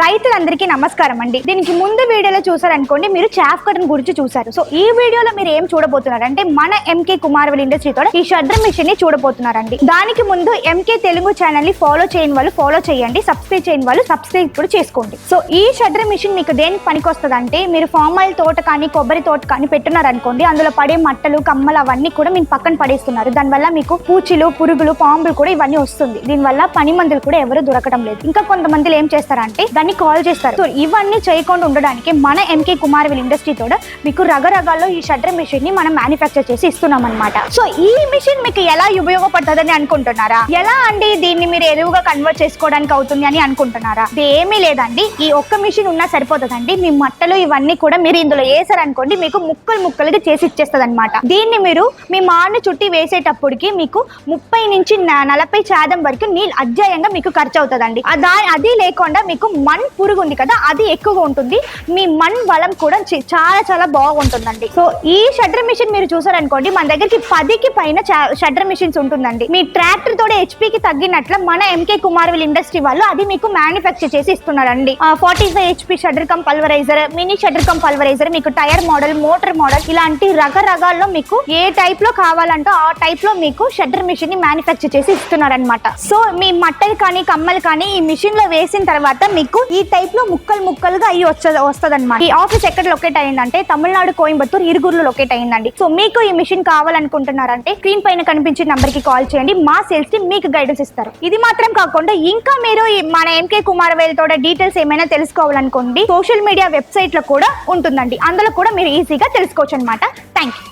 రైతులందరికీ నమస్కారం అండి. దీనికి ముందు వీడియోలో చూసారనుకోండి మీరు చాఫ్ కటన్ గురించి చూసారు సో ఈ వీడియోలో మీరు ఏం చూడబోతున్నారు అంటే మన ఎంకే కుమార్వల్ ఇండస్ట్రీతో ఈ షడ్ర మిషన్ని చూడబోతున్నారండి. దానికి ముందు ఎంకే తెలుగు ఛానల్ని ఫాలో చేయని వాళ్ళు ఫాలో చేయండి. సబ్స్క్రైబ్ చేయని వాళ్ళు సబ్స్క్రైబ్ కూడా చేసుకోండి. సో ఈ షడ్ర మిషన్ మీకు దేనికి పనికొస్తుంది అంటే మీరు ఫామ్ ఆయిల్ తోట కానీ కొబ్బరి తోట కానీ పెట్టున్నారనుకోండి అందులో పడే మట్టలు కమ్మలు అవన్నీ కూడా మీరు పక్కన పడేస్తున్నారు. దానివల్ల మీకు పూచిలు పురుగులు పాంబులు కూడా ఇవన్నీ వస్తుంది. దీనివల్ల పని మందులు కూడా ఎవరు దొరకడం లేదు. ఇంకా కొంతమంది ఏం చేస్తారంటే దాన్ని కాల్ చేస్తారు. సో ఇవన్నీ చేయకుండా ఉండడానికి మన ఎంకే కుమార్విల్ ఇండస్ట్రీ తోడ మీకు రకరకాల్లో ఈ షట్టర్ మిషన్ని మనం మ్యానుఫ్యాక్చర్ చేసి ఇస్తున్నాం అనమాట సో ఈ మిషన్ మీకు ఎలా ఉపయోగపడుతుందని అనుకుంటున్నారా? ఎలా అండి దీన్ని మీరు ఎరువుగా కన్వర్ట్ చేసుకోవడానికి అవుతుంది అని అనుకుంటున్నారా? ఏమీ లేదండి. ఈ ఒక్క మిషన్ ఉన్నా సరిపోతుందండి. మీ మట్టలు ఇవన్నీ కూడా మీరు ఇందులో వేసారనుకోండి మీకు ముక్కలు ముక్కలుగా చేసి ఇచ్చేస్తుంది అనమాట దీన్ని మీరు మీ మాను చుట్టి వేసేటప్పటికి మీకు ముప్పై నుంచి నలభై శాతం వరకు నీళ్ళు అధ్యాయంగా మీకు ఖర్చు అవుతుందండి అది లేకుండా మీకు మన పురుగు ఉంది కదా అది ఎక్కువగా ఉంటుంది. మీ మన్ బలం కూడా చాలా చాలా బాగుంటుందండి. సో ఈ షట్టర్ మిషన్ మీరు చూసారనుకోండి మన దగ్గరికి పదికి పైన షట్టర్ మిషన్స్ ఉంటుందండి. మీ ట్రాక్టర్ తోడే హెచ్పికి తగ్గినట్లు మన ఎంకే కుమార్విల్ ఇండస్ట్రీ వాళ్ళు అది మీకు మ్యానుఫ్యాక్చర్ చేసి ఇస్తున్నారండి. Forty five HP shutter cum pulverizer mini shutter cum pulverizer మీకు టైర్ మోడల్ మోటార్ మోడల్ ఇలాంటి రకరకాల్లో మీకు ఏ టైప్లో కావాలంటే ఆ టైప్లో మీకు షట్టర్ మిషన్ని మ్యానుఫ్యాక్చర్ చేసి ఇస్తున్నారనమాట సో మీ మట్టలు కానీ కమ్మలు కానీ ఈ మిషన్లో వేసిన తర్వాత మీకు ఈ టైప్లో ముక్కలు ముక్కలుగా అయ్యి వస్తుంది వస్తుంది ఈ ఆఫీస్ ఎక్కడ లొకేట్ అయిందంటే తమిళనాడు కోయంబత్తూర్ ఇరుగురులో లొకేట్ అయిందండి సో మీకు ఈ మిషన్ కావాలనుకుంటున్నారంటే స్క్రీన్ పైన కనిపించే నంబర్కి కాల్ చేయండి. మా సేల్స్ టీమ్ మీకు గైడెన్స్ ఇస్తారు. ఇది మాత్రం కాకుండా ఇంకా మీరు మన ఎంకే కుమార్ వేల్ తోట డీటెయిల్స్ ఏమైనా తెలుసుకోవాలనుకోండి సోషల్ మీడియా వెబ్సైట్లో కూడా ఉంటుందండి. అందులో కూడా మీరు ఈజీగా తెలుసుకోవచ్చు అనమాట థ్యాంక్ యూ